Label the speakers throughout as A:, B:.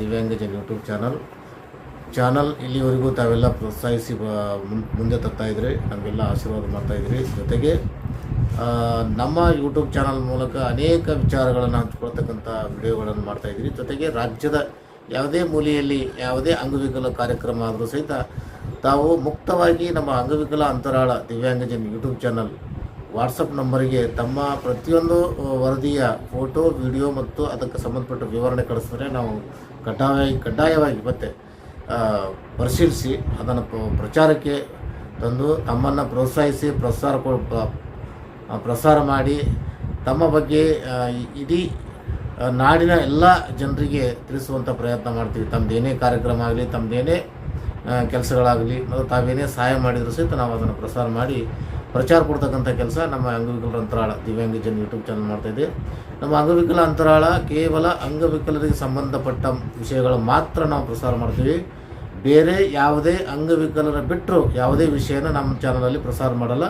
A: ದಿವ್ಯಾಂಗಜನ್ YouTube channel. Channel ಇಲ್ಲಿವರೆಗೂ ತಾವೆಲ್ಲ ಪ್ರೋತ್ಸಾಹಿಸಿ ಮುಂದೆ ತರ್ತಾ ಇದ್ರಿ. ನಮಗೆಲ್ಲ ಆಶೀರ್ವಾದ ಮಾಡ್ತಾ ಇದ್ರಿ. ಜೊತೆಗೆ ನಮ್ಮ ಯೂಟ್ಯೂಬ್ ಚಾನಲ್ ಮೂಲಕ ಅನೇಕ ವಿಚಾರಗಳನ್ನು ಹಂಚ್ಕೊಳ್ತಕ್ಕಂಥ ವಿಡಿಯೋಗಳನ್ನು ಮಾಡ್ತಾ ಇದ್ದೀರಿ ಜೊತೆಗೆ ರಾಜ್ಯದ ಯಾವುದೇ ಮೂಲೆಯಲ್ಲಿ, ಯಾವುದೇ ಅಂಗವಿಕಲ ಕಾರ್ಯಕ್ರಮ ಆದರೂ ಸಹಿತ ತಾವು ಮುಕ್ತವಾಗಿ ನಮ್ಮ Angavikala Antarala Divyangajan YouTube channel WhatsApp ನಂಬರಿಗೆ ತಮ್ಮ ಪ್ರತಿಯೊಂದು ವರದಿಯ ಫೋಟೋ, ವಿಡಿಯೋ ಮತ್ತು ಅದಕ್ಕೆ ಸಂಬಂಧಪಟ್ಟ ವಿವರಣೆ ಕಳಿಸಿದ್ರೆ ನಾವು ಕಡ್ಡಾಯವಾಗಿ ಕಡ್ಡಾಯವಾಗಿ ಮತ್ತೆ ಪರಿಶೀಲಿಸಿ, ಅದನ್ನು ಪ್ರಚಾರಕ್ಕೆ ತಂದು ತಮ್ಮನ್ನು ಪ್ರೋತ್ಸಾಹಿಸಿ, ಪ್ರಸಾರ ಪ್ರಸಾರ ಮಾಡಿ, ತಮ್ಮ ಬಗ್ಗೆ ಇಡೀ ನಾಡಿನ ಎಲ್ಲ ಜನರಿಗೆ ತಿಳಿಸುವಂಥ ಪ್ರಯತ್ನ ಮಾಡ್ತೀವಿ. ತಮ್ಮದೇನೇ ಕಾರ್ಯಕ್ರಮ ಆಗಲಿ ತಮ್ಮದೇನೇ ಕೆಲಸಗಳಾಗಲಿ ಮತ್ತು ತಾವೇನೇ ಸಹಾಯ ಮಾಡಿದರೂ ಸಹಿತ ನಾವು ಅದನ್ನು ಪ್ರಸಾರ ಮಾಡಿ ಪ್ರಚಾರ ಕೊಡ್ತಕ್ಕಂಥ ಕೆಲಸ ನಮ್ಮ ಅಂಗವಿಕಲರ ಅಂತರಾಳ ದಿವ್ಯಾಂಗಜನ್ ಯೂಟ್ಯೂಬ್ ಚಾನಲ್ ಮಾಡ್ತಾಯಿದೆ ನಮ್ಮ ಅಂಗವಿಕಲ ಅಂತರಾಳ ಕೇವಲ ಅಂಗವಿಕಲರಿಗೆ ಸಂಬಂಧಪಟ್ಟ ವಿಷಯಗಳು ಮಾತ್ರ ನಾವು ಪ್ರಸಾರ ಮಾಡ್ತೀವಿ. ಬೇರೆ ಯಾವುದೇ ಅಂಗವಿಕಲರ ಬಿಟ್ಟರು ಯಾವುದೇ ವಿಷಯನ ನಮ್ಮ ಚಾನಲಲ್ಲಿ ಪ್ರಸಾರ ಮಾಡಲ್ಲ.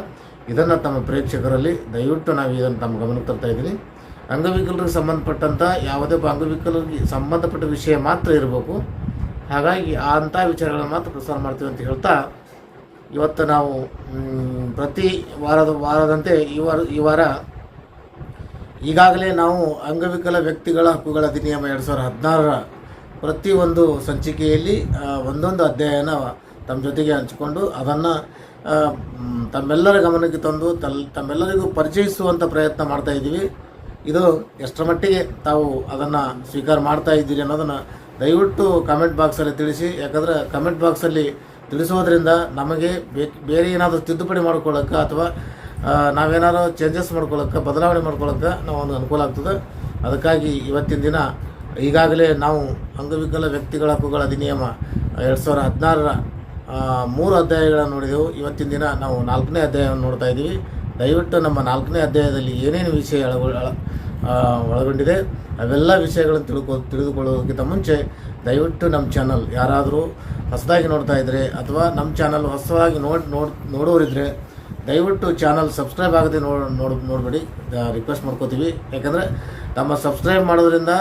A: ಇದನ್ನು ತಮ್ಮ ಪ್ರೇಕ್ಷಕರಲ್ಲಿ ದಯವಿಟ್ಟು ನಾವು ಇದನ್ನು ತಮ್ಮ ಗಮನಕ್ಕೆ ತರ್ತಾ ಇದ್ದೀನಿ. ಅಂಗವಿಕಲರಿಗೆ ಸಂಬಂಧಪಟ್ಟಂಥ ಯಾವುದೇ ಅಂಗವಿಕಲರಿಗೆ ಸಂಬಂಧಪಟ್ಟ ವಿಷಯ ಮಾತ್ರ ಇರಬೇಕು. ಹಾಗಾಗಿ ಅಂಥ ವಿಚಾರಗಳನ್ನು ಮಾತ್ರ ಪ್ರಸಾರ ಮಾಡ್ತೀವಿ ಅಂತ ಹೇಳ್ತಾ ಇವತ್ತು ನಾವು ಪ್ರತಿ ವಾರದ, ವಾರದಂತೆ ಈ ವಾರ ಈ ವಾರ ಈಗಾಗಲೇ ನಾವು ಅಂಗವಿಕಲ ವ್ಯಕ್ತಿಗಳ ಹಕ್ಕುಗಳ ಅಧಿನಿಯಮ ಎರಡು ಸಾವಿರದ ಹದಿನಾರರ ಪ್ರತಿಯೊಂದು ಸಂಚಿಕೆಯಲ್ಲಿ ಒಂದೊಂದು ಅಧ್ಯಾಯನ ತಮ್ಮ ಜೊತೆಗೆ ಹಂಚಿಕೊಂಡು ಅದನ್ನು ತಮ್ಮೆಲ್ಲರ ಗಮನಕ್ಕೆ ತಂದು, ತಲ್, ತಮ್ಮೆಲ್ಲರಿಗೂ ಪರಿಚಯಿಸುವಂಥ ಪ್ರಯತ್ನ ಮಾಡ್ತಾ ಇದ್ದೀವಿ. ಇದು ಎಷ್ಟರ ಮಟ್ಟಿಗೆ ತಾವು ಅದನ್ನು ಸ್ವೀಕಾರ ಮಾಡ್ತಾ ಇದ್ದೀರಿ ಅನ್ನೋದನ್ನು ದಯವಿಟ್ಟು ಕಮೆಂಟ್ ಬಾಕ್ಸಲ್ಲಿ ತಿಳಿಸಿ. ಯಾಕಂದರೆ ಕಮೆಂಟ್ ಬಾಕ್ಸಲ್ಲಿ ತಿಳಿಸೋದ್ರಿಂದ ನಮಗೆ ಬೇರೆ ಏನಾದರೂ ತಿದ್ದುಪಡಿ ಮಾಡ್ಕೊಳ್ಳೋಕೆ ಅಥವಾ ನಾವೇನಾದ್ರೂ ಚೇಂಜಸ್ ಮಾಡ್ಕೊಳ್ಳೋಕೆ, ಬದಲಾವಣೆ ಮಾಡ್ಕೊಳ್ಳೋಕೆ ನಾವು ಒಂದು ಅನುಕೂಲ ಆಗ್ತದೆ. ಅದಕ್ಕಾಗಿ ಇವತ್ತಿನ ದಿನ ಈಗಾಗಲೇ ನಾವು ಅಂಗವಿಕಲ ವ್ಯಕ್ತಿಗಳ ಹಕ್ಕುಗಳ ಅಧಿನಿಯಮ ಎರಡು ಸಾವಿರದ ಹದಿನಾರರ ಮೂರು ಅಧ್ಯಾಯಗಳನ್ನು ನೋಡಿದೆವು. ಇವತ್ತಿನ ದಿನ ನಾವು ನಾಲ್ಕನೇ ಅಧ್ಯಾಯವನ್ನು ನೋಡ್ತಾ ಇದ್ದೀವಿ. ದಯವಿಟ್ಟು ನಮ್ಮ ನಾಲ್ಕನೇ ಅಧ್ಯಾಯದಲ್ಲಿ ಏನೇನು ವಿಷಯ ಒಳಗೊಂಡಿದೆ, ಅವೆಲ್ಲ ವಿಷಯಗಳನ್ನು ತಿಳ್ಕೊ, ತಿಳಿದುಕೊಳ್ಳೋದಕ್ಕಿಂತ ಮುಂಚೆ ದಯವಿಟ್ಟು ನಮ್ಮ ಚಾನಲ್ ಯಾರಾದರೂ ಹೊಸದಾಗಿ ನೋಡ್ತಾ ಇದ್ದರೆ ಅಥವಾ ನಮ್ಮ ಚಾನಲ್ ಹೊಸದಾಗಿ ನೋಡಿ ನೋಡ್ ನೋಡೋರಿದ್ದರೆ ದಯವಿಟ್ಟು ಚಾನಲ್ ಸಬ್ಸ್ಕ್ರೈಬ್ ಆಗದೆ ನೋಡ್ ನೋಡ್ ನೋಡಬೇಡಿ. ರಿಕ್ವೆಸ್ಟ್ ಮಾಡ್ಕೋತೀವಿ. ಯಾಕಂದರೆ ತಮ್ಮ ಸಬ್ಸ್ಕ್ರೈಬ್ ಮಾಡೋದ್ರಿಂದ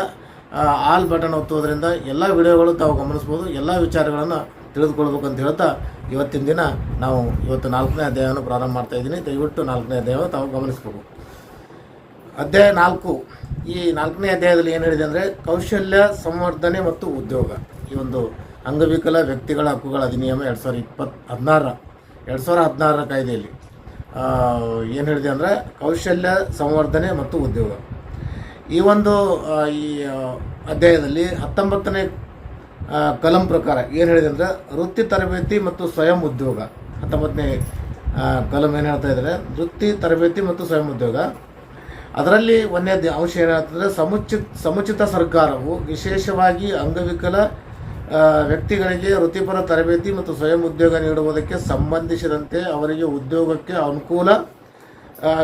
A: ಆಲ್ ಬಟನ್ ಒತ್ತೋದ್ರಿಂದ ಎಲ್ಲ ವಿಡಿಯೋಗಳು ತಾವು ಗಮನಿಸ್ಬೋದು. ಎಲ್ಲ ವಿಚಾರಗಳನ್ನು ತಿಳಿದುಕೊಳ್ಬೇಕು ಅಂತ ಹೇಳ್ತಾ ಇವತ್ತಿನ ದಿನ ನಾವು ಇವತ್ತು ನಾಲ್ಕನೇ ಅಧ್ಯಾಯವನ್ನು ಪ್ರಾರಂಭ ಮಾಡ್ತಾ ಇದ್ದೀನಿ. ದಯವಿಟ್ಟು ನಾಲ್ಕನೇ ಅಧ್ಯಾಯವನ್ನು ತಾವು ಗಮನಿಸ್ಬೇಕು. ಅಧ್ಯಾಯ ನಾಲ್ಕು. ಈ ನಾಲ್ಕನೇ ಅಧ್ಯಾಯದಲ್ಲಿ ಏನು ಹೇಳಿದೆ ಅಂದರೆ ಕೌಶಲ್ಯ, ಸಂವರ್ಧನೆ ಮತ್ತು ಉದ್ಯೋಗ. ಈ ಒಂದು ಅಂಗವಿಕಲ ವ್ಯಕ್ತಿಗಳ ಹಕ್ಕುಗಳ ಅಧಿನಿಯಮ ಎರಡು ಸಾವಿರದ ಇಪ್ಪತ್ತು ಹದಿನಾರರ ಎರಡು ಸಾವಿರದ ಹದಿನಾರರ ಕಾಯ್ದೆಯಲ್ಲಿ ಏನು ಹೇಳಿದೆ ಅಂದರೆ ಕೌಶಲ್ಯ, ಸಂವರ್ಧನೆ ಮತ್ತು ಉದ್ಯೋಗ. ಈ ಒಂದು ಈ ಅಧ್ಯಾಯದಲ್ಲಿ ಹತ್ತೊಂಬತ್ತನೇ ಕಲಂ ಪ್ರಕಾರ ಏನು ಹೇಳಿದೆ ಅಂದರೆ ವೃತ್ತಿ ತರಬೇತಿ ಮತ್ತು ಸ್ವಯಂ ಉದ್ಯೋಗ. ಹತ್ತೊಂಬತ್ತನೇ ಕಲಂ ಏನು ಹೇಳ್ತಾ ಇದ್ದಾರೆ? ವೃತ್ತಿ, ತರಬೇತಿ ಮತ್ತು ಸ್ವಯಂ ಉದ್ಯೋಗ. ಅದರಲ್ಲಿ ಒಂದೇ ಅಂಶ ಏನಾಗ್ತದೆ ಸಮುಚಿತ ಸಮುಚಿತ ಸರ್ಕಾರವು ವಿಶೇಷವಾಗಿ ಅಂಗವಿಕಲ ವ್ಯಕ್ತಿಗಳಿಗೆ ವೃತ್ತಿಪರ ತರಬೇತಿ ಮತ್ತು ಸ್ವಯಂ ಉದ್ಯೋಗ ನೀಡುವುದಕ್ಕೆ ಸಂಬಂಧಿಸಿದಂತೆ ಅವರಿಗೆ ಉದ್ಯೋಗಕ್ಕೆ ಅನುಕೂಲ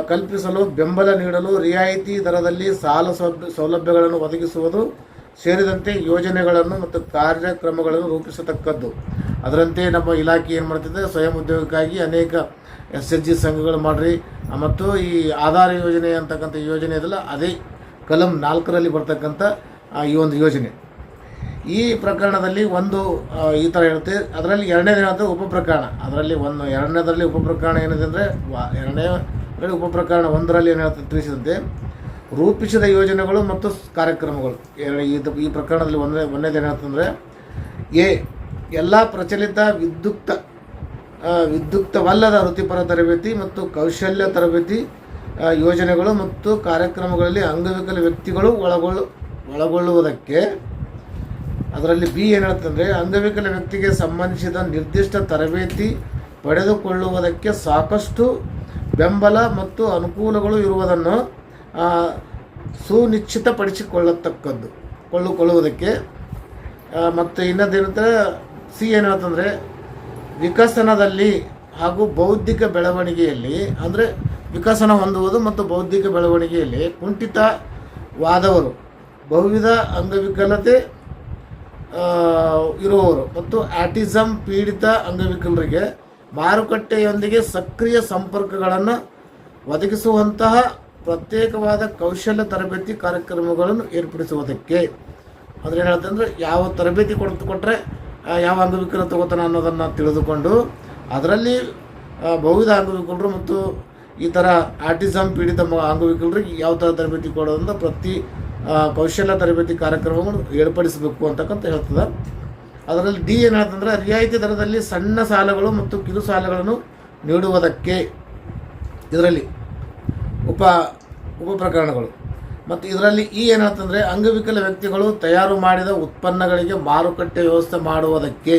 A: ಕಲ್ಪಿಸಲು, ಬೆಂಬಲ ನೀಡಲು, ರಿಯಾಯಿತಿ ದರದಲ್ಲಿ ಸಾಲ ಸೌಲಭ್ಯ, ಸೌಲಭ್ಯಗಳನ್ನು ಒದಗಿಸುವುದು ಸೇರಿದಂತೆ ಯೋಜನೆಗಳನ್ನು ಮತ್ತು ಕಾರ್ಯಕ್ರಮಗಳನ್ನು ರೂಪಿಸತಕ್ಕದ್ದು. ಅದರಂತೆ ನಮ್ಮ ಇಲಾಖೆ ಏನು ಮಾಡ್ತಿದೆ, ಸ್ವಯಂ ಉದ್ಯೋಗಕ್ಕಾಗಿ ಅನೇಕ ಎಸ್ ಎಚ್ ಜಿ ಸಂಘಗಳು ಮಾಡಿರಿ. ಮತ್ತು ಈ ಆಧಾರ ಯೋಜನೆ ಅಂತಕ್ಕಂಥ ಯೋಜನೆ ಇದೆಲ್ಲ ಅದೇ ಕಲಂ ನಾಲ್ಕರಲ್ಲಿ ಬರ್ತಕ್ಕಂಥ ಈ ಒಂದು ಯೋಜನೆ. ಈ ಪ್ರಕರಣದಲ್ಲಿ ಒಂದು ಈ ಥರ ಹೇಳುತ್ತೆ. ಅದರಲ್ಲಿ ಎರಡನೇ ಉಪ ಉಪಪ್ರಕರಣ. ಅದರಲ್ಲಿ ಒಂದು, ಎರಡನೇದರಲ್ಲಿ ಉಪಪ್ರಕರಣ ಏನಿದೆ ಅಂದರೆ ಎರಡನೇ ಅದರಲ್ಲಿ ಉಪಪ್ರಕರಣ ಒಂದರಲ್ಲಿ ಏನು ಹೇಳ್ತದೆ ತಿಳಿಸಿದಂತೆ, ರೂಪಿಸಿದ ಯೋಜನೆಗಳು ಮತ್ತು ಕಾರ್ಯಕ್ರಮಗಳು. ಎರಡು ಇದು ಈ ಪ್ರಕರಣದಲ್ಲಿ ಒಂದನೇ ಒಂದನೇದು ಏನಾಗ್ತಂದರೆ ಎ, ಎಲ್ಲ ಪ್ರಚಲಿತ ವಿದ್ಯುಕ್ತ ವಿದ್ಯುಕ್ತವಲ್ಲದ ವೃತ್ತಿಪರ ತರಬೇತಿ ಮತ್ತು ಕೌಶಲ್ಯ ತರಬೇತಿ ಯೋಜನೆಗಳು ಮತ್ತು ಕಾರ್ಯಕ್ರಮಗಳಲ್ಲಿ ಅಂಗವಿಕಲ ವ್ಯಕ್ತಿಗಳು ಒಳಗೊಳ್ಳು, ಒಳಗೊಳ್ಳುವುದಕ್ಕೆ ಅದರಲ್ಲಿ ಬಿ ಏನು ಹೇಳ್ತಂದರೆ ಅಂಗವಿಕಲ ವ್ಯಕ್ತಿಗೆ ಸಂಬಂಧಿಸಿದ ನಿರ್ದಿಷ್ಟ ತರಬೇತಿ ಪಡೆದುಕೊಳ್ಳುವುದಕ್ಕೆ ಸಾಕಷ್ಟು ಬೆಂಬಲ ಮತ್ತು ಅನುಕೂಲಗಳು ಇರುವುದನ್ನು ಸುನಿಶ್ಚಿತಪಡಿಸಿಕೊಳ್ಳತಕ್ಕದ್ದು, ಕೊಳ್ಳುಕೊಳ್ಳುವುದಕ್ಕೆ. ಮತ್ತು ಇನ್ನೊಂದೇನಂದರೆ ಸಿ ಏನು ಹೇಳ್ತಂದರೆ ವಿಕಸನದಲ್ಲಿ ಹಾಗೂ ಬೌದ್ಧಿಕ ಬೆಳವಣಿಗೆಯಲ್ಲಿ, ಅಂದರೆ ವಿಕಸನ ಹೊಂದುವುದು ಮತ್ತು ಬೌದ್ಧಿಕ ಬೆಳವಣಿಗೆಯಲ್ಲಿ ಕುಂಠಿತವಾದವರು ಬಹುವಿಧ ಅಂಗವಿಕಲತೆ ಇರುವವರು ಮತ್ತು ಆಟಿಸಮ್ ಪೀಡಿತ ಅಂಗವಿಕಲರಿಗೆ ಮಾರುಕಟ್ಟೆಯೊಂದಿಗೆ ಸಕ್ರಿಯ ಸಂಪರ್ಕಗಳನ್ನು ಒದಗಿಸುವಂತಹ ಪ್ರತ್ಯೇಕವಾದ ಕೌಶಲ್ಯ ತರಬೇತಿ ಕಾರ್ಯಕ್ರಮಗಳನ್ನು ಏರ್ಪಡಿಸುವುದಕ್ಕೆ. ಅಂದರೆ ಹೇಳ್ತಂದ್ರೆ ಯಾವ ತರಬೇತಿ ಕೊಡ್ತು ಕೊಟ್ಟರೆ ಯಾವ ಅಂಗವಿಕಲ ತಗೋತಾನೆ ಅನ್ನೋದನ್ನು ತಿಳಿದುಕೊಂಡು ಅದರಲ್ಲಿ ಬಹುವಿಧ ಅಂಗವಿಕಲರು ಮತ್ತು ಈ ಥರ ಆಟಿಸಮ್ ಪೀಡಿತ ಅಂಗವಿಕಲರಿಗೆ ಯಾವ ಥರ ತರಬೇತಿ ಕೊಡೋದ್ರಿಂದ ಪ್ರತಿ ಕೌಶಲ್ಯ ತರಬೇತಿ ಕಾರ್ಯಕ್ರಮಗಳು ಏರ್ಪಡಿಸಬೇಕು ಅಂತಕ್ಕಂಥ ಹೇಳ್ತದೆ. ಅದರಲ್ಲಿ ಡಿ ಏನು ಹೇಳ್ತಂದ್ರೆ ರಿಯಾಯಿತಿ ದರದಲ್ಲಿ ಸಣ್ಣ ಸಾಲಗಳು ಮತ್ತು ಕಿರು ಸಾಲಗಳನ್ನು ನೀಡುವುದಕ್ಕೆ ಇದರಲ್ಲಿ ಉಪ ಉಪ ಪ್ರಕರಣಗಳು ಮತ್ತು ಇದರಲ್ಲಿ ಈ ಏನಂತಂದರೆ ಅಂಗವಿಕಲ ವ್ಯಕ್ತಿಗಳು ತಯಾರು ಮಾಡಿದ ಉತ್ಪನ್ನಗಳಿಗೆ ಮಾರುಕಟ್ಟೆ ವ್ಯವಸ್ಥೆ ಮಾಡುವುದಕ್ಕೆ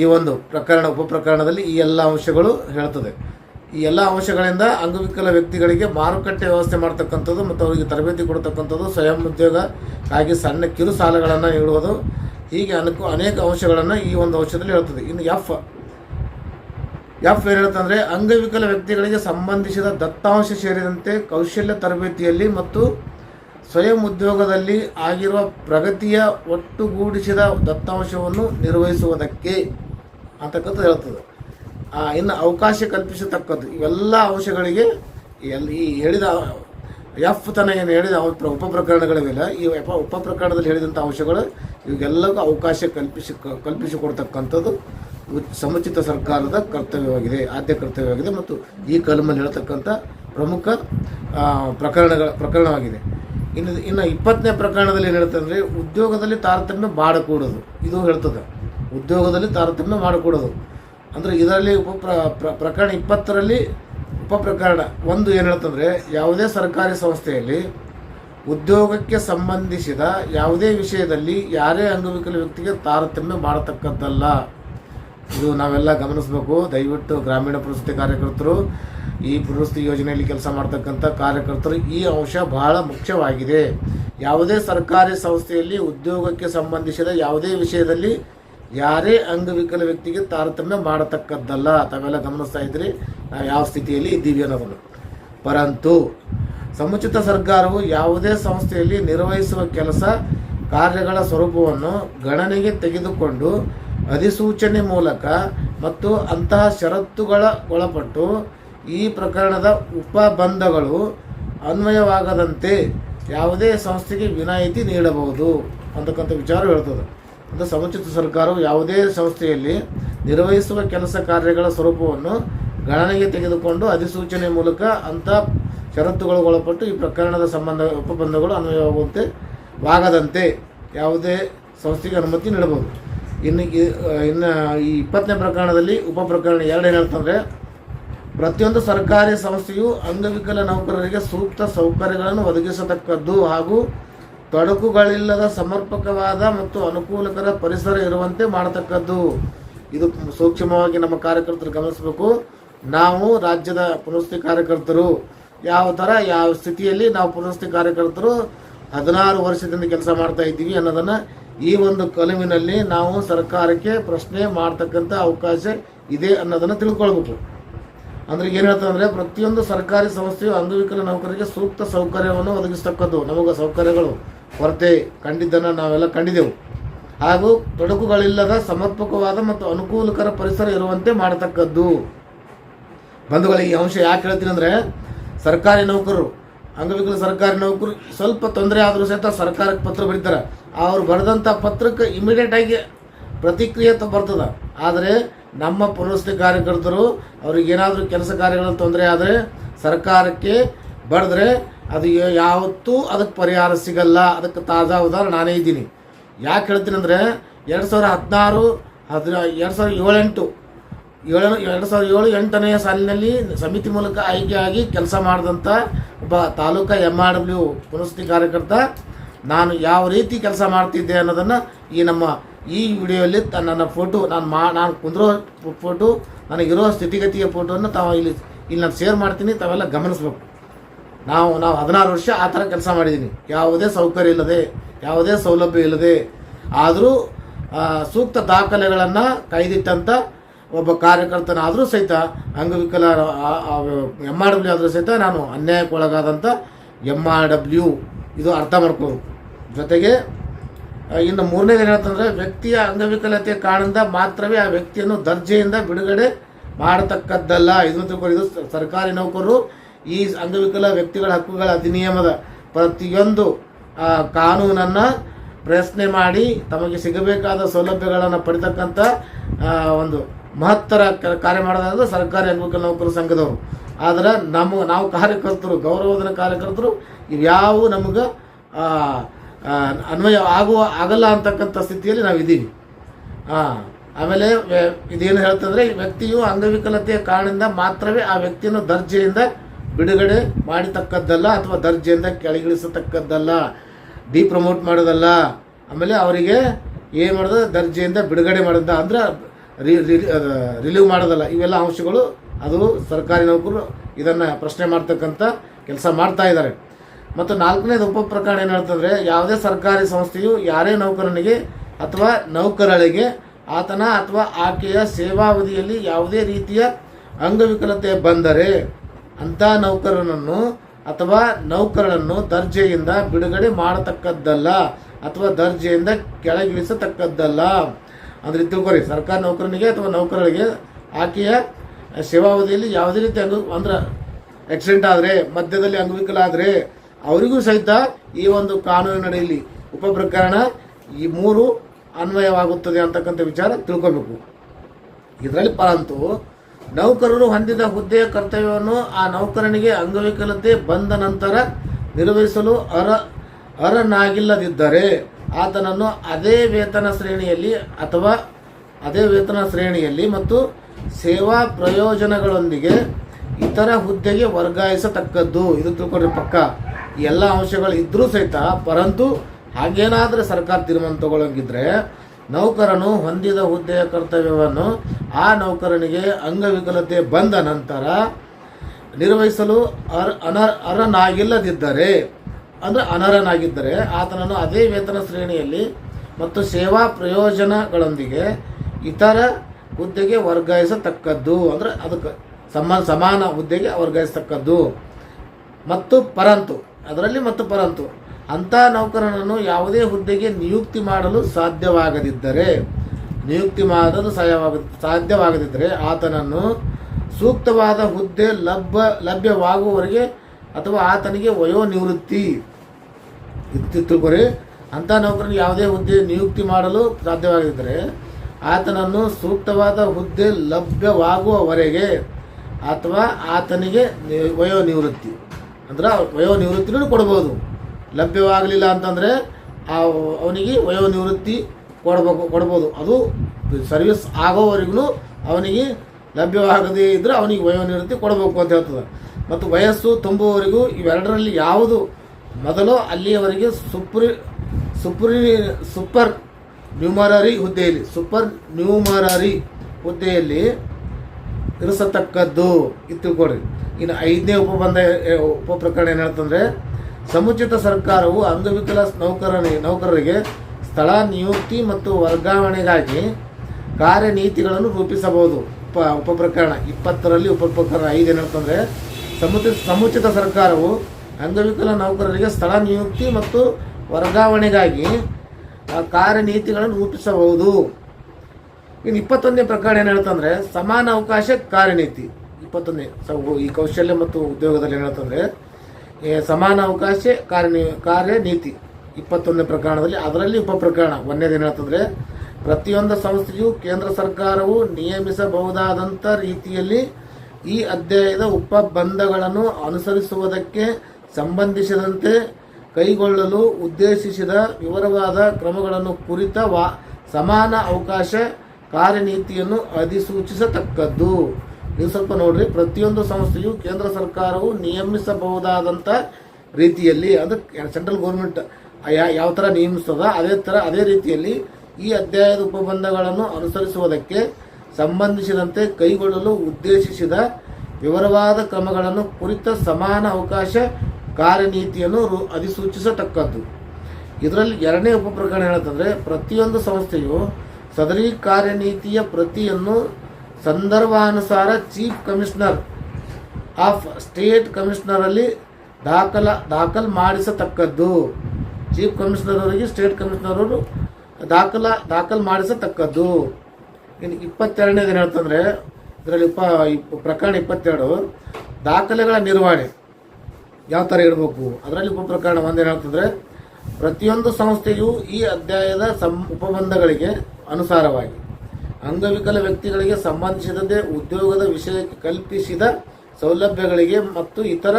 A: ಈ ಒಂದು ಪ್ರಕರಣ ಉಪ ಪ್ರಕರಣದಲ್ಲಿ ಈ ಎಲ್ಲ ಅಂಶಗಳು ಹೇಳ್ತದೆ. ಈ ಎಲ್ಲ ಅಂಶಗಳಿಂದ ಅಂಗವಿಕಲ ವ್ಯಕ್ತಿಗಳಿಗೆ ಮಾರುಕಟ್ಟೆ ವ್ಯವಸ್ಥೆ ಮಾಡ್ತಕ್ಕಂಥದ್ದು ಮತ್ತು ಅವರಿಗೆ ತರಬೇತಿ ಕೊಡ್ತಕ್ಕಂಥದ್ದು ಸ್ವಯಂ ಉದ್ಯೋಗ ಹಾಗೆ ಸಣ್ಣ ಕಿರು ಸಾಲಗಳನ್ನು ನೀಡುವುದು. ಹೀಗೆ ಅನೇಕ ಅನೇಕ ಅಂಶಗಳನ್ನು ಈ ಒಂದು ಅಂಶದಲ್ಲಿ ಹೇಳ್ತದೆ. ಇನ್ನು ಎಫ್ ಎಫ್ ಏನು ಹೇಳ್ತಂದ್ರೆ ಅಂಗವಿಕಲ ವ್ಯಕ್ತಿಗಳಿಗೆ ಸಂಬಂಧಿಸಿದ ದತ್ತಾಂಶ ಸೇರಿದಂತೆ ಕೌಶಲ್ಯ ತರಬೇತಿಯಲ್ಲಿ ಮತ್ತು ಸ್ವಯಂ ಉದ್ಯೋಗದಲ್ಲಿ ಆಗಿರುವ ಪ್ರಗತಿಯ ಒಟ್ಟುಗೂಡಿಸಿದ ದತ್ತಾಂಶವನ್ನು ನಿರ್ವಹಿಸುವುದಕ್ಕೆ ಅಂತಕ್ಕಂಥದ್ದು ಹೇಳ್ತದೆ. ಇನ್ನು ಅವಕಾಶ ಕಲ್ಪಿಸತಕ್ಕದ್ದು ಇವೆಲ್ಲ ಅಂಶಗಳಿಗೆ ಎಲ್ಲಿ ಈ ಹೇಳಿದ ಎಫ್ ತನ ಏನು ಹೇಳಿದ ಉಪ ಪ್ರಕರಣಗಳಿವೆಲ್ಲ ಈ ಉಪ ಪ್ರಕರಣದಲ್ಲಿ ಹೇಳಿದಂಥ ಅಂಶಗಳು ಇವೆಲ್ಲಕ್ಕೂ ಅವಕಾಶ ಕಲ್ಪಿಸಿ, ಕಲ್ಪಿಸಿಕೊಡ್ತಕ್ಕಂಥದ್ದು. ಸಮುಚಿತ ಸರ್ಕಾರದ ಕರ್ತವ್ಯವಾಗಿದೆ, ಆದ್ಯ ಕರ್ತವ್ಯವಾಗಿದೆ ಮತ್ತು ಈ ಕಲಮಲ್ಲಿ ಹೇಳ್ತಕ್ಕಂಥ ಪ್ರಮುಖ ಪ್ರಕರಣಗಳ ಪ್ರಕರಣವಾಗಿದೆ. ಇನ್ನು ಇನ್ನು ಇಪ್ಪತ್ತನೇ ಪ್ರಕರಣದಲ್ಲಿ ಏನು ಹೇಳ್ತಂದ್ರೆ ಉದ್ಯೋಗದಲ್ಲಿ ತಾರತಮ್ಯ ಮಾಡಕೂಡದು. ಇದು ಹೇಳ್ತದೆ. ಉದ್ಯೋಗದಲ್ಲಿ ತಾರತಮ್ಯ ಮಾಡಕೂಡದು. ಅಂದರೆ ಇದರಲ್ಲಿ ಉಪ ಪ್ರ- ಪ್ರಕರಣ ಇಪ್ಪತ್ತರಲ್ಲಿ ಉಪ ಪ್ರಕರಣ ಒಂದು ಏನು ಹೇಳ್ತಂದರೆ ಯಾವುದೇ ಸರ್ಕಾರಿ ಸಂಸ್ಥೆಯಲ್ಲಿ ಉದ್ಯೋಗಕ್ಕೆ ಸಂಬಂಧಿಸಿದ ಯಾವುದೇ ವಿಷಯದಲ್ಲಿ ಯಾರೇ ಅಂಗವಿಕಲ ವ್ಯಕ್ತಿಗೆ ತಾರತಮ್ಯ ಮಾಡತಕ್ಕದ್ದಲ್ಲ ಇದು ನಾವೆಲ್ಲ ಗಮನಿಸಬೇಕು. ದಯವಿಟ್ಟು ಗ್ರಾಮೀಣ ಪುರಸ್ತಿ ಕಾರ್ಯಕರ್ತರು ಈ ಪ್ರಸ್ತುತಿ ಯೋಜನೆಯಲ್ಲಿ ಕೆಲಸ ಮಾಡ್ತಕ್ಕಂಥ ಕಾರ್ಯಕರ್ತರು ಈ ಅಂಶ ಬಹಳ ಮುಖ್ಯವಾಗಿದೆ. ಯಾವುದೇ ಸರ್ಕಾರಿ ಸಂಸ್ಥೆಯಲ್ಲಿ ಉದ್ಯೋಗಕ್ಕೆ ಸಂಬಂಧಿಸಿದ ಯಾವುದೇ ವಿಷಯದಲ್ಲಿ ಯಾರೇ ಅಂಗವಿಕಲ ವ್ಯಕ್ತಿಗೆ ತಾರತಮ್ಯ ಮಾಡತಕ್ಕದ್ದಲ್ಲ. ತಾವೆಲ್ಲ ಗಮನಿಸ್ತಾ ಇದ್ರಿ ನಾವು ಯಾವ ಸ್ಥಿತಿಯಲ್ಲಿ ಇದ್ದೀವಿ ಅನ್ನೋದನ್ನು. ಪರಂತು ಸಮುಚಿತ ಸರ್ಕಾರವು ಯಾವುದೇ ಸಂಸ್ಥೆಯಲ್ಲಿ ನಿರ್ವಹಿಸುವ ಕೆಲಸ ಕಾರ್ಯಗಳ ಸ್ವರೂಪವನ್ನು ಗಣನೆಗೆ ತೆಗೆದುಕೊಂಡು ಅಧಿಸೂಚನೆ ಮೂಲಕ ಮತ್ತು ಅಂತಹ ಷರತ್ತುಗಳ ಒಳಪಟ್ಟು ಈ ಪ್ರಕರಣದ ಉಪಬಂಧಗಳು ಅನ್ವಯವಾಗದಂತೆ ಯಾವುದೇ ಸಂಸ್ಥೆಗೆ ವಿನಾಯಿತಿ ನೀಡಬಹುದು ಅಂತಕ್ಕಂಥ ವಿಚಾರ ಹೇಳ್ತದೆ. ಅಂದರೆ ಸಮುಚಿತ ಸರ್ಕಾರವು ಯಾವುದೇ ಸಂಸ್ಥೆಯಲ್ಲಿ ನಿರ್ವಹಿಸುವ ಕೆಲಸ ಕಾರ್ಯಗಳ ಸ್ವರೂಪವನ್ನು ಗಣನೆಗೆ ತೆಗೆದುಕೊಂಡು ಅಧಿಸೂಚನೆ ಮೂಲಕ ಅಂಥ ಷರತ್ತುಗಳು ಒಳಪಟ್ಟು ಈ ಪ್ರಕರಣದ ಸಂಬಂಧ, ಉಪಬಂಧಗಳು ಅನ್ವಯವಾಗುವಂತೆ, ವಾಗದಂತೆ ಯಾವುದೇ ಸಂಸ್ಥೆಗೆ ಅನುಮತಿ ನೀಡಬಹುದು. ಇನ್ನು ಇನ್ನು ಈ ಇಪ್ಪತ್ತನೇ ಪ್ರಕರಣದಲ್ಲಿ ಉಪ ಪ್ರಕರಣ ಎರಡು ಏನು ಹೇಳ್ತಂದ್ರೆ ಪ್ರತಿಯೊಂದು ಸರ್ಕಾರಿ ಸಂಸ್ಥೆಯು ಅಂಗವಿಕಲ ನೌಕರರಿಗೆ ಸೂಕ್ತ ಸೌಕರ್ಯಗಳನ್ನು ಒದಗಿಸತಕ್ಕದ್ದು ಹಾಗೂ ತೊಡಕುಗಳಿಲ್ಲದ ಸಮರ್ಪಕವಾದ ಮತ್ತು ಅನುಕೂಲಕರ ಪರಿಸರ ಇರುವಂತೆ ಮಾಡತಕ್ಕದ್ದು. ಇದು ಸೂಕ್ಷ್ಮವಾಗಿ ನಮ್ಮ ಕಾರ್ಯಕರ್ತರು ಗಮನಿಸಬೇಕು. ನಾವು ರಾಜ್ಯದ ಪುನಸ್ತಿ ಕಾರ್ಯಕರ್ತರು. ಯಾವ ಥರ, ಯಾವ ಸ್ಥಿತಿಯಲ್ಲಿ ನಾವು ಪುನಸ್ತಿ ಕಾರ್ಯಕರ್ತರು ಹದಿನಾರು ವರ್ಷದಿಂದ ಕೆಲಸ ಮಾಡ್ತಾ ಇದ್ದೀವಿ ಅನ್ನೋದನ್ನು ಈ ಒಂದು ಕಲುವಿನಲ್ಲಿ ನಾವು ಸರ್ಕಾರಕ್ಕೆ ಪ್ರಶ್ನೆ ಮಾಡ್ತಕ್ಕಂಥ ಅವಕಾಶ ಇದೆ ಅನ್ನೋದನ್ನು ತಿಳ್ಕೊಳ್ಬೇಕು. ಅಂದ್ರೆ ಏನು ಹೇಳ್ತಂದ್ರೆ ಪ್ರತಿಯೊಂದು ಸರ್ಕಾರಿ ಸಂಸ್ಥೆಯು ಅಂಗವಿಕಲ ನೌಕರರಿಗೆ ಸೂಕ್ತ ಸೌಕರ್ಯವನ್ನು ಒದಗಿಸ್ತಕ್ಕದ್ದು ನಮಗೆ ಸೌಕರ್ಯಗಳು, ಕೊರತೆ ಕಂಡಿದ್ದನ್ನು ನಾವೆಲ್ಲ ಕಂಡಿದ್ದೆವು ಹಾಗೂ ತೊಡಕುಗಳಿಲ್ಲದ, ಸಮರ್ಪಕವಾದ ಮತ್ತು ಅನುಕೂಲಕರ ಪರಿಸರ ಇರುವಂತೆ ಮಾಡತಕ್ಕದ್ದು. ಬಂಧುಗಳಿಗೆ ಈ ಅಂಶ ಯಾಕೆ ಹೇಳ್ತೀನಿ ಅಂದರೆ ಸರ್ಕಾರಿ ನೌಕರರು ಅಂಗವಿಕಲ ಸರ್ಕಾರಿ ನೌಕರು ಸ್ವಲ್ಪ ತೊಂದರೆ ಆದರೂ ಸಹಿತ ಸರ್ಕಾರಕ್ಕೆ ಪತ್ರ ಬರೀತಾರೆ. ಅವ್ರು ಬರೆದಂಥ ಪತ್ರಕ್ಕೆ ಇಮಿಡಿಯೇಟ್ ಆಗಿ ಪ್ರತಿಕ್ರಿಯೆ ಬರ್ತದೆ. ಆದರೆ ನಮ್ಮ ಪುನರ್ವಸತಿ ಕಾರ್ಯಕರ್ತರು ಅವ್ರಿಗೆ ಏನಾದರೂ ಕೆಲಸ ಕಾರ್ಯಗಳಲ್ಲಿ ತೊಂದರೆ ಆದರೆ ಸರ್ಕಾರಕ್ಕೆ ಬರೆದ್ರೆ ಅದು ಯಾವತ್ತೂ ಅದಕ್ಕೆ ಪರಿಹಾರ ಸಿಗಲ್ಲ. ಅದಕ್ಕೆ ತಾಜಾ ಉದಾಹರಣೆ ನಾನೇ ಇದ್ದೀನಿ. ಯಾಕೆ ಹೇಳ್ತೀನಿ ಅಂದರೆ ಎರಡು ಸಾವಿರ ಹದಿನಾರು, ಹದಿನ, ಎರಡು ಸಾವಿರದ ಏಳೆಂಟು ಏಳು ಎರಡು ಸಾವಿರದ ಏಳು ಎಂಟನೆಯ ಸಾಲಿನಲ್ಲಿ ಸಮಿತಿ ಮೂಲಕ ಆಯ್ಕೆಯಾಗಿ ಕೆಲಸ ಮಾಡಿದಂಥ ಒಬ್ಬ ತಾಲೂಕಾ ಎಂ ಆರ್ ಡಬ್ಲ್ಯೂ ಪುನಸ್ತಿ ಕಾರ್ಯಕರ್ತ. ನಾನು ಯಾವ ರೀತಿ ಕೆಲಸ ಮಾಡ್ತಿದ್ದೆ ಅನ್ನೋದನ್ನು ಈ ನಮ್ಮ ಈ ವಿಡಿಯೋಲ್ಲಿ ನನ್ನ ಫೋಟೋ ನಾನು ಮಾ ನಾನು ಕುಂದಿರೋ ಫೋಟೋ ನನಗಿರೋ ಸ್ಥಿತಿಗತಿಯ ಫೋಟೋವನ್ನು ತಾವು ಇಲ್ಲಿ ಇಲ್ಲಿ ನಾನು ಶೇರ್ ಮಾಡ್ತೀನಿ, ತಾವೆಲ್ಲ ಗಮನಿಸ್ಬೇಕು. ನಾವು ನಾವು ಹದಿನಾರು ವರ್ಷ ಆ ಥರ ಕೆಲಸ ಮಾಡಿದ್ದೀನಿ ಯಾವುದೇ ಸೌಕರ್ಯ ಇಲ್ಲದೆ, ಯಾವುದೇ ಸೌಲಭ್ಯ ಇಲ್ಲದೆ. ಆದರೂ ಸೂಕ್ತ ದಾಖಲೆಗಳನ್ನು ಕೈದಿಟ್ಟಂಥ ಒಬ್ಬ ಕಾರ್ಯಕರ್ತನಾದರೂ ಸಹಿತ ಅಂಗವಿಕಲ ಎಂ ಆರ್ ಡಬ್ಲ್ಯೂ ಆದರೂ ಸಹಿತ ನಾನು ಅನ್ಯಾಯಕ್ಕೊಳಗಾದಂಥ ಎಂ ಆರ್ ಡಬ್ಲ್ಯೂ ಇದು ಅರ್ಥ ಮಾಡ್ಕೋಬೇಕು ಜೊತೆಗೆ ಇನ್ನು ಮೂರನೇದು ಏನಂತಂದರೆ ವ್ಯಕ್ತಿಯ ಅಂಗವಿಕಲತೆ ಕಾರಣದಿಂದ ಮಾತ್ರವೇ ಆ ವ್ಯಕ್ತಿಯನ್ನು ದರ್ಜೆಯಿಂದ ಬಿಡುಗಡೆ ಮಾಡತಕ್ಕದ್ದಲ್ಲ. ಇದನ್ನು ತಿಳ್ಕೊಂಡು ಇದು ಸರ್ಕಾರಿ ನೌಕರರು ಈ ಅಂಗವಿಕಲ ವ್ಯಕ್ತಿಗಳ ಹಕ್ಕುಗಳ ಅಧಿನಿಯಮದ ಪ್ರತಿಯೊಂದು ಕಾನೂನನ್ನು ಕಾನೂನನ್ನ ಪ್ರಶ್ನೆ ಮಾಡಿ ತಮಗೆ ಸಿಗಬೇಕಾದ ಸೌಲಭ್ಯಗಳನ್ನು ಪಡಿತಕ್ಕಂಥ ಒಂದು ಮಹತ್ತರ ಕಾರ್ಯ ಮಾಡೋದಾದ್ರೆ ಸರ್ಕಾರಿ ಅನುಕೂಲ ನೌಕರ ಸಂಘದವರು. ಆದ್ರೆ ನಮ್ಮ ನಾವು ಕಾರ್ಯಕರ್ತರು ಗೌರವಧನ ಕಾರ್ಯಕರ್ತರು ಇವ್ಯಾವು ನಮಗೆ ಅನ್ವಯ ಆಗುವ ಆಗಲ್ಲ ಅಂತಕ್ಕಂಥ ಸ್ಥಿತಿಯಲ್ಲಿ ನಾವು ಇದ್ದೀವಿ. ಆ, ಆಮೇಲೆ ಇದೇನು ಹೇಳ್ತಂದ್ರೆ ಈ ವ್ಯಕ್ತಿಯು ಅಂಗವಿಕಲತೆಯ ಕಾರಣದಿಂದ ಮಾತ್ರವೇ ಆ ವ್ಯಕ್ತಿಯನ್ನು ದರ್ಜೆಯಿಂದ ಬಿಡುಗಡೆ ಮಾಡಿತಕ್ಕದ್ದಲ್ಲ ಅಥವಾ ದರ್ಜೆಯಿಂದ ಕೆಳಗಿಳಿಸತಕ್ಕದ್ದಲ್ಲ ಡಿ ಪ್ರಮೋಟ್ ಮಾಡೋದಲ್ಲ. ಆಮೇಲೆ ಅವರಿಗೆ ಏನು ಮಾಡೋದು? ದರ್ಜೆಯಿಂದ ಬಿಡುಗಡೆ ಮಾಡೋದ? ಅಂದ್ರೆ ರಿಲೀವ್ ಮಾಡೋದಲ್ಲ, ಇವೆಲ್ಲ ಅಂಶಗಳು ಅದು ಸರ್ಕಾರಿ ನೌಕರರು ಇದನ್ನು ಪ್ರಶ್ನೆ ಮಾಡ್ತಕ್ಕಂಥ ಕೆಲಸ ಮಾಡ್ತಾ ಇದ್ದಾರೆ. ಮತ್ತು ನಾಲ್ಕನೇದು ಉಪ ಪ್ರಕರಣ ಏನು ಹೇಳ್ತಂದರೆ, ಯಾವುದೇ ಸರ್ಕಾರಿ ಸಂಸ್ಥೆಯು ಯಾರೇ ನೌಕರನಿಗೆ ಅಥವಾ ನೌಕರಳಿಗೆ ಆತನ ಅಥವಾ ಆಕೆಯ ಸೇವಾವಧಿಯಲ್ಲಿ ಯಾವುದೇ ರೀತಿಯ ಅಂಗವಿಕಲತೆ ಬಂದರೆ ಅಂಥ ನೌಕರನನ್ನು ಅಥವಾ ನೌಕರರನ್ನು ದರ್ಜೆಯಿಂದ ಬಿಡುಗಡೆ ಮಾಡತಕ್ಕದ್ದಲ್ಲ ಅಥವಾ ದರ್ಜೆಯಿಂದ ಕೆಳಗಿಳಿಸತಕ್ಕದ್ದಲ್ಲ. ಅಂದ್ರೆ ತಿಳ್ಕೊರಿ, ಸರ್ಕಾರಿ ನೌಕರನಿಗೆ ಅಥವಾ ನೌಕರರಿಗೆ ಆಕೆಯ ಸೇವಾವಧಿಯಲ್ಲಿ ಯಾವುದೇ ರೀತಿ ಅಂಗ, ಅಂದ್ರೆ ಆಕ್ಸಿಡೆಂಟ್ ಆದರೆ ಮಧ್ಯದಲ್ಲಿ ಅಂಗವಿಕಲ ಆದರೆ, ಅವರಿಗೂ ಸಹಿತ ಈ ಒಂದು ಕಾನೂನಿನಡಿಯಲ್ಲಿ ಉಪ ಪ್ರಕರಣ ಈ ಮೂರು ಅನ್ವಯವಾಗುತ್ತದೆ ಅಂತಕ್ಕಂಥ ವಿಚಾರ ತಿಳ್ಕೊಬೇಕು. ಇದರಲ್ಲಿ ಪರಂತು ನೌಕರರು ಹೊಂದಿದ ಹುದ್ದೆಯ ಕರ್ತವ್ಯವನ್ನು ಆ ನೌಕರನಿಗೆ ಅಂಗವಿಕಲತೆ ಬಂದ ನಂತರ ನಿರ್ವಹಿಸಲು ಅರ, ಅರನಾಗಿಲ್ಲದಿದ್ದರೆ ಆತನನ್ನು ಅದೇ ವೇತನ ಶ್ರೇಣಿಯಲ್ಲಿ ಅಥವಾ ಅದೇ ವೇತನ ಶ್ರೇಣಿಯಲ್ಲಿ ಮತ್ತು ಸೇವಾ ಪ್ರಯೋಜನಗಳೊಂದಿಗೆ ಇತರ ಹುದ್ದೆಗೆ ವರ್ಗಾಯಿಸತಕ್ಕದ್ದು. ಇದು ತಿಳ್ಕೊಡ್ರಿ ಪಕ್ಕ. ಎಲ್ಲ ಅಂಶಗಳು ಇದ್ದರೂ ಸಹಿತ, ಪರಂತು ಹಾಗೇನಾದರೆ ಸರ್ಕಾರ ತೀರ್ಮಾನ ತಗೊಳ್ಳಂಗಿದ್ರೆ ನೌಕರನು ಹೊಂದಿದ ಹುದ್ದೆಯ ಕರ್ತವ್ಯವನ್ನು ಆ ನೌಕರನಿಗೆ ಅಂಗವಿಕಲತೆ ಬಂದ ನಂತರ ನಿರ್ವಹಿಸಲು ಅರ್ ಅನ ಅಂದರೆ ಅನರ್ಹನಾಗಿದ್ದರೆ ಆತನನ್ನು ಅದೇ ವೇತನ ಶ್ರೇಣಿಯಲ್ಲಿ ಮತ್ತು ಸೇವಾ ಪ್ರಯೋಜನಗಳೊಂದಿಗೆ ಇತರ ಹುದ್ದೆಗೆ ವರ್ಗಾಯಿಸತಕ್ಕದ್ದು. ಅಂದರೆ ಅದಕ್ಕೆ ಸಮಾನ ಸಮಾನ ಹುದ್ದೆಗೆ ವರ್ಗಾಯಿಸತಕ್ಕದ್ದು. ಮತ್ತು ಪರಂತು, ಅದರಲ್ಲಿ ಮತ್ತು ಪರಂತು, ಅಂಥ ನೌಕರನನ್ನು ಯಾವುದೇ ಹುದ್ದೆಗೆ ನಿಯುಕ್ತಿ ಮಾಡಲು ಸಾಧ್ಯವಾಗದಿದ್ದರೆ, ನಿಯುಕ್ತಿ ಮಾಡಲು ಸಹಾಯವಾಗ ಸಾಧ್ಯವಾಗದಿದ್ದರೆ ಆತನನ್ನು ಸೂಕ್ತವಾದ ಹುದ್ದೆ ಲಭ್ಯ, ಲಭ್ಯವಾಗುವವರೆಗೆ ಅಥವಾ ಆತನಿಗೆ ವಯೋನಿವೃತ್ತಿ ಇತ್ತಿತ್ತು ತಿಳ್ಕೊರಿ ಅಂಥ ನೌಕರನಿಗೆ ಯಾವುದೇ ಹುದ್ದೆ ನಿಯುಕ್ತಿ ಮಾಡಲು ಸಾಧ್ಯವಾಗಿದ್ದರೆ ಆತನನ್ನು ಸೂಕ್ತವಾದ ಹುದ್ದೆ ಲಭ್ಯವಾಗುವವರೆಗೆ ಅಥವಾ ಆತನಿಗೆ ವಯೋ ವಯೋನಿವೃತ್ತಿ, ಅಂದ್ರೆ ವಯೋನಿವೃತ್ತಿನೂ ಕೊಡ್ಬೋದು. ಲಭ್ಯವಾಗಲಿಲ್ಲ ಅಂತಂದರೆ ಆ ಅವನಿಗೆ ವಯೋನಿವೃತ್ತಿ ಕೊಡ್ಬೇಕು, ಕೊಡ್ಬೋದು. ಅದು ಸರ್ವಿಸ್ ಆಗೋವರೆಗೂ ಅವನಿಗೆ ಲಭ್ಯವಾಗದೇ ಇದ್ದರೆ ಅವನಿಗೆ ವಯೋನಿವೃತ್ತಿ ಕೊಡಬೇಕು ಅಂತ ಹೇಳ್ತದೆ. ಮತ್ತು ವಯಸ್ಸು ತುಂಬುವವರೆಗೂ ಇವೆರಡರಲ್ಲಿ ಯಾವುದು ಮೊದಲು ಅಲ್ಲಿಯವರೆಗೆ ಸುಪ್ರಿ ಸುಪ್ರಿ, ಸೂಪರ್ ನ್ಯೂಮರರಿ ಹುದ್ದೆಯಲ್ಲಿ, ಸೂಪರ್ ನ್ಯೂಮರರಿ ಹುದ್ದೆಯಲ್ಲಿ ಇರಿಸತಕ್ಕದ್ದು ಇತ್ತು ಕೊಡಿ ಇನ್ನು ಐದನೇ ಉಪಬಂಧ ಉಪ ಪ್ರಕರಣ ಏನು ಸಮುಚಿತ ಸರ್ಕಾರವು ಅಂಗವಿಕಲ ನೌಕರನಿಗೆ ನೌಕರರಿಗೆ ಸ್ಥಳ ನಿಯುಕ್ತಿ ಮತ್ತು ವರ್ಗಾವಣೆಗಾಗಿ ಕಾರ್ಯನೀತಿಗಳನ್ನು ರೂಪಿಸಬಹುದು. ಉಪ ಉಪ ಪ್ರಕರಣ ಇಪ್ಪತ್ತರಲ್ಲಿ ಉಪ ಪ್ರಕರಣ ಐದು ಏನಂತಂದರೆ ಸಮುಚಿತ ಸಮುಚಿತ ಸರ್ಕಾರವು ಅಂಗವಿಕಲ ನೌಕರರಿಗೆ ಸ್ಥಳ ನಿಯುಕ್ತಿ ಮತ್ತು ವರ್ಗಾವಣೆಗಾಗಿ ಕಾರ್ಯನೀತಿಗಳನ್ನು ರೂಪಿಸಬಹುದು. ಇನ್ನು ಇಪ್ಪತ್ತೊಂದನೇ ಪ್ರಕರಣ ಏನು ಹೇಳ್ತಂದ್ರೆ, ಸಮಾನ ಅವಕಾಶ ಕಾರ್ಯನೀತಿ. ಇಪ್ಪತ್ತೊಂದನೇ ಈ ಕೌಶಲ್ಯ ಮತ್ತು ಉದ್ಯೋಗದಲ್ಲಿ ಹೇಳ್ತಂದ್ರೆ ಸಮಾನ ಅವಕಾಶ ಕಾರ್ಯ ಕಾರ್ಯನೀತಿ. ಇಪ್ಪತ್ತೊಂದನೇ ಪ್ರಕರಣದಲ್ಲಿ ಅದರಲ್ಲಿ ಉಪ ಪ್ರಕರಣ. ಏನು ಹೇಳ್ತಂದ್ರೆ, ಪ್ರತಿಯೊಂದು ಸಂಸ್ಥೆಯು ಕೇಂದ್ರ ಸರ್ಕಾರವು ನಿಯಮಿಸಬಹುದಾದಂಥ ರೀತಿಯಲ್ಲಿ ಈ ಅಧ್ಯಾಯದ ಉಪಬಂಧಗಳನ್ನು ಅನುಸರಿಸುವುದಕ್ಕೆ ಸಂಬಂಧಿಸಿದಂತೆ ಕೈಗೊಳ್ಳಲು ಉದ್ದೇಶಿಸಿದ ವಿವರವಾದ ಕ್ರಮಗಳನ್ನು ಕುರಿತ ವಾ, ಸಮಾನ ಅವಕಾಶ ಕಾರ್ಯನೀತಿಯನ್ನು ಅಧಿಸೂಚಿಸತಕ್ಕದ್ದು. ನೀವು ಸ್ವಲ್ಪ ನೋಡ್ರಿ, ಪ್ರತಿಯೊಂದು ಸಂಸ್ಥೆಯು ಕೇಂದ್ರ ಸರ್ಕಾರವು ನಿಯಮಿಸಬಹುದಾದಂಥ ರೀತಿಯಲ್ಲಿ, ಅದು ಸೆಂಟ್ರಲ್ ಗೌರ್ಮೆಂಟ್ ಯಾವ ಥರ ನಿಯಮಿಸ್ತದ ಅದೇ ಥರ ಅದೇ ರೀತಿಯಲ್ಲಿ ಈ ಅಧ್ಯಾಯದ ಉಪಬಂಧಗಳನ್ನು ಅನುಸರಿಸುವುದಕ್ಕೆ ಸಂಬಂಧಿಸಿದಂತೆ ಕೈಗೊಳ್ಳಲು ಉದ್ದೇಶಿಸಿದ ವಿವರವಾದ ಕ್ರಮಗಳನ್ನು ಕುರಿತ ಸಮಾನ ಅವಕಾಶ ಕಾರ್ಯನೀತಿಯನ್ನು ರು ಅಧಿಸೂಚಿಸತಕ್ಕದ್ದು. ಇದರಲ್ಲಿ ಎರಡನೇ ಉಪಪ್ರಕರಣ ಹೇಳುತ್ತಂದ್ರೆ ಪ್ರತಿಯೊಂದು ಸಂಸ್ಥೆಯು ಸದರಿ ಕಾರ್ಯನೀತಿಯ ಪ್ರತಿಯನ್ನು ಸಂದರ್ಭಾನುಸಾರ ಚೀಫ್ ಕಮಿಷನರ್ ಆಫ್ ಸ್ಟೇಟ್ ಕಮಿಷನರಲ್ಲಿ ದಾಖಲ, ದಾಖಲ್ ಮಾಡಿಸತಕ್ಕದ್ದು. ಚೀಫ್ ಕಮಿಷನರ್ ಅವರಿಗೆ ಸ್ಟೇಟ್ ಕಮಿಷನರ್ ಅವರು ದಾಖಲ, ದಾಖಲ್ ಮಾಡಿಸತಕ್ಕದ್ದು. ಇನ್ನು ಇಪ್ಪತ್ತೆರಡನೇದು ಏನು ಹೇಳ್ತಂದ್ರೆ ಇದರಲ್ಲಿ ಉಪ ಇಪ್- ಪ್ರಕರಣ ಇಪ್ಪತ್ತೆರಡು, ದಾಖಲೆಗಳ ನಿರ್ವಹಣೆ. ಯಾವ ಥರ ಇಡಬೇಕು ಅದರಲ್ಲಿ ಉಪಪ್ರಕರಣ ಒಂದೇನು ಹೇಳ್ತಂದ್ರೆ, ಪ್ರತಿಯೊಂದು ಸಂಸ್ಥೆಯು ಈ ಅಧ್ಯಾಯದ ಸಂ, ಉಪಬಂಧಗಳಿಗೆ ಅನುಸಾರವಾಗಿ, ಅಂಗವಿಕಲ ವ್ಯಕ್ತಿಗಳಿಗೆ ಸಂಬಂಧಿಸಿದಂತೆ ಉದ್ಯೋಗದ ವಿಷಯಕ್ಕೆ ಕಲ್ಪಿಸಿದ ಸೌಲಭ್ಯಗಳಿಗೆ ಮತ್ತು ಇತರ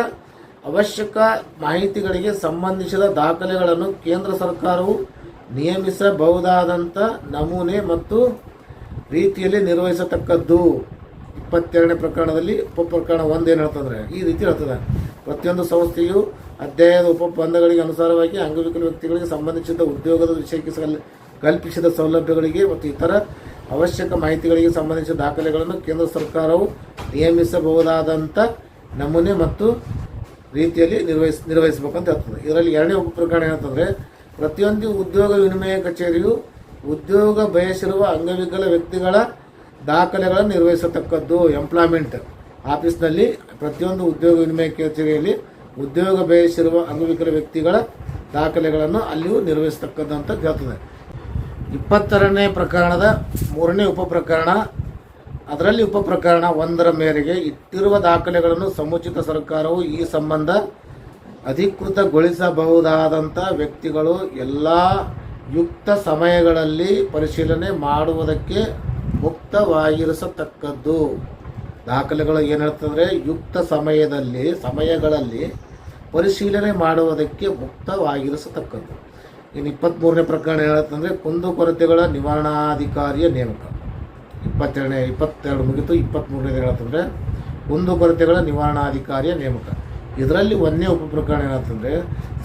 A: ಅವಶ್ಯಕ ಮಾಹಿತಿಗಳಿಗೆ ಸಂಬಂಧಿಸಿದ ದಾಖಲೆಗಳನ್ನು ಕೇಂದ್ರ ಸರ್ಕಾರವು ನಿಯಮಿಸಬಹುದಾದಂಥ ನಮೂನೆ ಮತ್ತು ರೀತಿಯಲ್ಲಿ ನಿರ್ವಹಿಸತಕ್ಕದ್ದು ಇಪ್ಪತ್ತೆರಡನೇ ಪ್ರಕರಣದಲ್ಲಿ ಉಪಪ್ರಕರಣ ಏನು ಹೇಳ್ತಂದ್ರೆ, ಈ ರೀತಿ ಹೇಳ್ತದೆ. ಪ್ರತಿಯೊಂದು ಸಂಸ್ಥೆಯು ಅಧ್ಯಾಯದ ಉಪಬಂಧಗಳಿಗೆ ಅನುಸಾರವಾಗಿ ಅಂಗವಿಕಲ ವ್ಯಕ್ತಿಗಳಿಗೆ ಸಂಬಂಧಿಸಿದ ಉದ್ಯೋಗದ ವಿಷಯಕ್ಕೆ ಕಲ್ಪಿಸಿದ ಸೌಲಭ್ಯಗಳಿಗೆ ಮತ್ತು ಇತರ ಅವಶ್ಯಕ ಮಾಹಿತಿಗಳಿಗೆ ಸಂಬಂಧಿಸಿದ ದಾಖಲೆಗಳನ್ನು ಕೇಂದ್ರ ಸರ್ಕಾರವು ನಿಯಮಿಸಬಹುದಾದಂಥ ನಮೂನೆ ಮತ್ತು ರೀತಿಯಲ್ಲಿ ನಿರ್ವಹಿಸ್, ನಿರ್ವಹಿಸಬೇಕಂತ ಹೇಳ್ತದೆ. ಇದರಲ್ಲಿ ಎರಡನೇ ಉಪ ಪ್ರಕರಣ ಏನಂತಂದರೆ, ಪ್ರತಿಯೊಂದು ಉದ್ಯೋಗ ವಿನಿಮಯ ಕಚೇರಿಯು ಉದ್ಯೋಗ ಬಯಸಿರುವ ಅಂಗವಿಕಲ ವ್ಯಕ್ತಿಗಳ ದಾಖಲೆಗಳನ್ನು ನಿರ್ವಹಿಸತಕ್ಕದ್ದು ಎಂಪ್ಲಾಯ್ಮೆಂಟ್. ಆಫೀಸ್ನಲ್ಲಿ ಪ್ರತಿಯೊಂದು ಉದ್ಯೋಗ ವಿನಿಮಯ ಕಚೇರಿಯಲ್ಲಿ ಉದ್ಯೋಗ ಬಯಸಿರುವ ಅಂಗವಿಕಲ ವ್ಯಕ್ತಿಗಳ ದಾಖಲೆಗಳನ್ನು ಅಲ್ಲಿಯೂ ನಿರ್ವಹಿಸತಕ್ಕದ್ದು ಅಂತ ಹೇಳ್ತದೆ. ಇಪ್ಪತ್ತೆರಡನೇ ಪ್ರಕರಣದ ಮೂರನೇ ಉಪಪ್ರಕರಣ. ಅದರಲ್ಲಿ ಉಪಪ್ರಕರಣ ಒಂದರ ಮೇರೆಗೆ ಇಟ್ಟಿರುವ ದಾಖಲೆಗಳನ್ನು ಸಮುಚಿತ ಸರ್ಕಾರವು ಈ ಸಂಬಂಧ ಅಧಿಕೃತಗೊಳಿಸಬಹುದಾದಂಥ ವ್ಯಕ್ತಿಗಳು ಎಲ್ಲ ಯುಕ್ತ ಸಮಯಗಳಲ್ಲಿ ಪರಿಶೀಲನೆ ಮಾಡುವುದಕ್ಕೆ ಮುಕ್ತವಾಗಿರಿಸತಕ್ಕದ್ದು ದಾಖಲೆಗಳು ಏನು ಹೇಳ್ತಂದರೆ, ಯುಕ್ತ ಸಮಯದಲ್ಲಿ, ಸಮಯಗಳಲ್ಲಿ ಪರಿಶೀಲನೆ ಮಾಡುವುದಕ್ಕೆ ಮುಕ್ತವಾಗಿರಿಸತಕ್ಕದ್ದು ಇನ್ನು ಇಪ್ಪತ್ತ್ಮೂರನೇ ಪ್ರಕರಣ ಹೇಳುತ್ತಂದ್ರೆ ಕುಂದುಕೊರತೆಗಳ ನಿವಾರಣಾಧಿಕಾರಿಯ ನೇಮಕ. ಇಪ್ಪತ್ತೆರಡನೇ, ಇಪ್ಪತ್ತೆರಡು ಮುಗಿತು ಇಪ್ಪತ್ತ್ಮೂರನೇ ಹೇಳತ್ತಂದರೆ ಕುಂದುಕೊರತೆಗಳ ನಿವಾರಣಾಧಿಕಾರಿಯ ನೇಮಕ. ಇದರಲ್ಲಿ ಒಂದನೇ ಉಪಪ್ರಕರಣ ಏನಂತಂದರೆ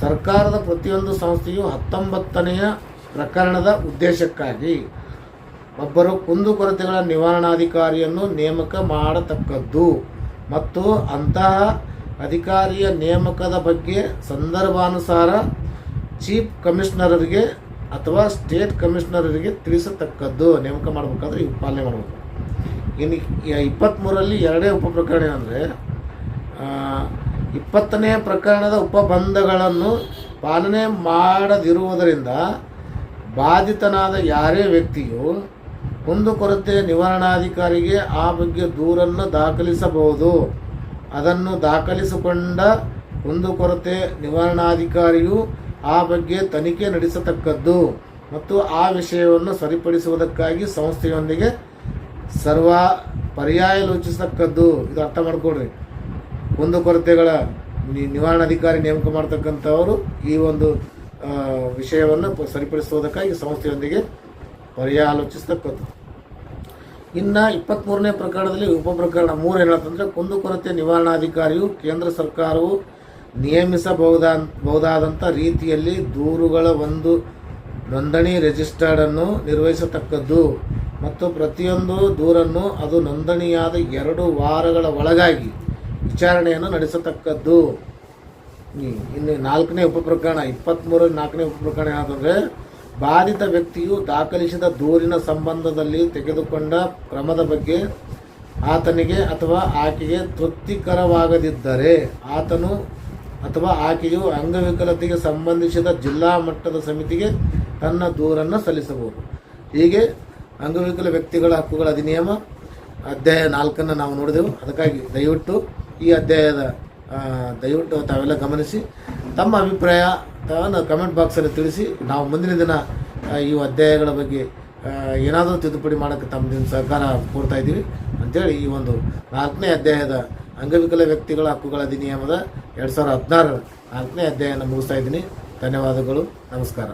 A: ಸರ್ಕಾರದ ಪ್ರತಿಯೊಂದು ಸಂಸ್ಥೆಯು ಹತ್ತೊಂಬತ್ತನೆಯ ಪ್ರಕರಣದ ಉದ್ದೇಶಕ್ಕಾಗಿ ಒಬ್ಬರು ಕುಂದುಕೊರತೆಗಳ ನಿವಾರಣಾಧಿಕಾರಿಯನ್ನು ನೇಮಕ ಮಾಡತಕ್ಕದ್ದು ಮತ್ತು ಅಂತಹ ಅಧಿಕಾರಿಯ ನೇಮಕದ ಬಗ್ಗೆ ಸಂದರ್ಭಾನುಸಾರ ಚೀಫ್ ಕಮಿಷನರರಿಗೆ ಅಥವಾ ಸ್ಟೇಟ್ ಕಮಿಷನರರಿಗೆ ತಿಳಿಸತಕ್ಕದ್ದು. ನೇಮಕ ಮಾಡಬೇಕಾದ್ರೆ ಇವು ಪಾಲನೆ ಮಾಡಬೇಕು. ಇನ್ನು ಇಪ್ಪತ್ತ್ಮೂರರಲ್ಲಿ ಎರಡೇ ಉಪ ಪ್ರಕರಣ ಏನಂದರೆ ಇಪ್ಪತ್ತನೇ ಪ್ರಕರಣದ ಉಪಬಂಧಗಳನ್ನು ಪಾಲನೆ ಮಾಡದಿರುವುದರಿಂದ ಬಾಧಿತನಾದ ಯಾರೇ ವ್ಯಕ್ತಿಯು ಕುಂದುಕೊರತೆ ನಿವಾರಣಾಧಿಕಾರಿಗೆ ಆ ಬಗ್ಗೆ ದೂರನ್ನು ದಾಖಲಿಸಬಹುದು. ಅದನ್ನು ದಾಖಲಿಸಿಕೊಂಡ ಕುಂದುಕೊರತೆ ನಿವಾರಣಾಧಿಕಾರಿಯು ಆ ಬಗ್ಗೆ ತನಿಖೆ ನಡೆಸತಕ್ಕದ್ದು ಮತ್ತು ಆ ವಿಷಯವನ್ನು ಸರಿಪಡಿಸುವುದಕ್ಕಾಗಿ ಸಂಸ್ಥೆಯೊಂದಿಗೆ ಸರ್ವ ಪರ್ಯಾಯಲೋಚಿಸತಕ್ಕದ್ದು ಇದು ಅರ್ಥ ಮಾಡಿಕೊಡ್ರಿ ಕುಂದು ಕೊರತೆಗಳ ನಿವಾರಣಾಧಿಕಾರಿ ನೇಮಕ ಮಾಡ್ತಕ್ಕಂಥವರು ಈ ಒಂದು ವಿಷಯವನ್ನು ಸರಿಪಡಿಸುವುದಕ್ಕಾಗಿ ಸಂಸ್ಥೆಯೊಂದಿಗೆ ಪರ್ಯಾಲೋಚಿಸತಕ್ಕದ್ದು ಇನ್ನು ಇಪ್ಪತ್ತ್ಮೂರನೇ ಪ್ರಕರಣದಲ್ಲಿ ಉಪಪ್ರಕರಣ ಮೂರು ಹೇಳತ್ತಂದರೆ ಕುಂದುಕೊರತೆ ನಿವಾರಣಾಧಿಕಾರಿಯು ಕೇಂದ್ರ ಸರ್ಕಾರವು ನಿಯಮಿಸಬಹುದಾ ರೀತಿಯಲ್ಲಿ ದೂರುಗಳ ಒಂದು ನೋಂದಣಿ ರಿಜಿಸ್ಟರ್ಡನ್ನು ನಿರ್ವಹಿಸತಕ್ಕದ್ದು ಮತ್ತು ಪ್ರತಿಯೊಂದು ದೂರನ್ನು ಅದು ನೋಂದಣಿಯಾದ ಎರಡು ವಾರಗಳ ಒಳಗಾಗಿ ವಿಚಾರಣೆಯನ್ನು ನಡೆಸತಕ್ಕದ್ದು. ಇನ್ನು ನಾಲ್ಕನೇ ಉಪಪ್ರಕರಣ ಇಪ್ಪತ್ತ್ಮೂರ ನಾಲ್ಕನೇ ಉಪಪ್ರಕರಣ ಏನಂತಂದರೆ ಬಾಧಿತ ವ್ಯಕ್ತಿಯು ದಾಖಲಿಸಿದ ದೂರಿನ ಸಂಬಂಧದಲ್ಲಿ ತೆಗೆದುಕೊಂಡ ಕ್ರಮದ ಬಗ್ಗೆ ಆತನಿಗೆ ಅಥವಾ ಆಕೆಗೆ ತೃಪ್ತಿಕರವಾಗದಿದ್ದರೆ ಆತನು ಅಥವಾ ಆಕೆಯು ಅಂಗವಿಕಲತೆಗೆ ಸಂಬಂಧಿಸಿದ ಜಿಲ್ಲಾ ಮಟ್ಟದ ಸಮಿತಿಗೆ ತನ್ನ ದೂರನ್ನು ಸಲ್ಲಿಸಬಹುದು. ಹೀಗೆ ಅಂಗವಿಕಲ ವ್ಯಕ್ತಿಗಳ ಹಕ್ಕುಗಳ ಅಧಿನಿಯಮ ಅಧ್ಯಾಯ ನಾಲ್ಕನ್ನು ನಾವು ನೋಡಿದೆವು. ಅದಕ್ಕಾಗಿ ದಯವಿಟ್ಟು ಈ ಅಧ್ಯಾಯದ ದಯವಿಟ್ಟು ತಾವೆಲ್ಲ ಗಮನಿಸಿ. ತಮ್ಮ ಅಭಿಪ್ರಾಯ ತಾವನ್ನು ಕಮೆಂಟ್ ಬಾಕ್ಸಲ್ಲಿ ತಿಳಿಸಿ. ನಾವು ಮುಂದಿನ ದಿನ ಈ ಅಧ್ಯಾಯಗಳ ಬಗ್ಗೆ ಏನಾದರೂ ತಿದ್ದುಪಡಿ ಮಾಡೋಕ್ಕೆ ತಮ್ಮದಿಂದ ಸಹಕಾರ ಕೊಡ್ತಾ ಇದ್ದೀವಿ. ಅಂಥೇಳಿ ಈ ಒಂದು ನಾಲ್ಕನೇ ಅಧ್ಯಾಯದ ಅಂಗವಿಕಲ ವ್ಯಕ್ತಿಗಳ ಹಕ್ಕುಗಳ ಅಧಿನಿಯಮದ ಎರಡು ಸಾವಿರದ ಹದಿನಾರರ ನಾಲ್ಕನೇ ಅಧ್ಯಾಯನ ಮುಗಿಸ್ತಾ ಇದ್ದೀನಿ. ಧನ್ಯವಾದಗಳು. ನಮಸ್ಕಾರ.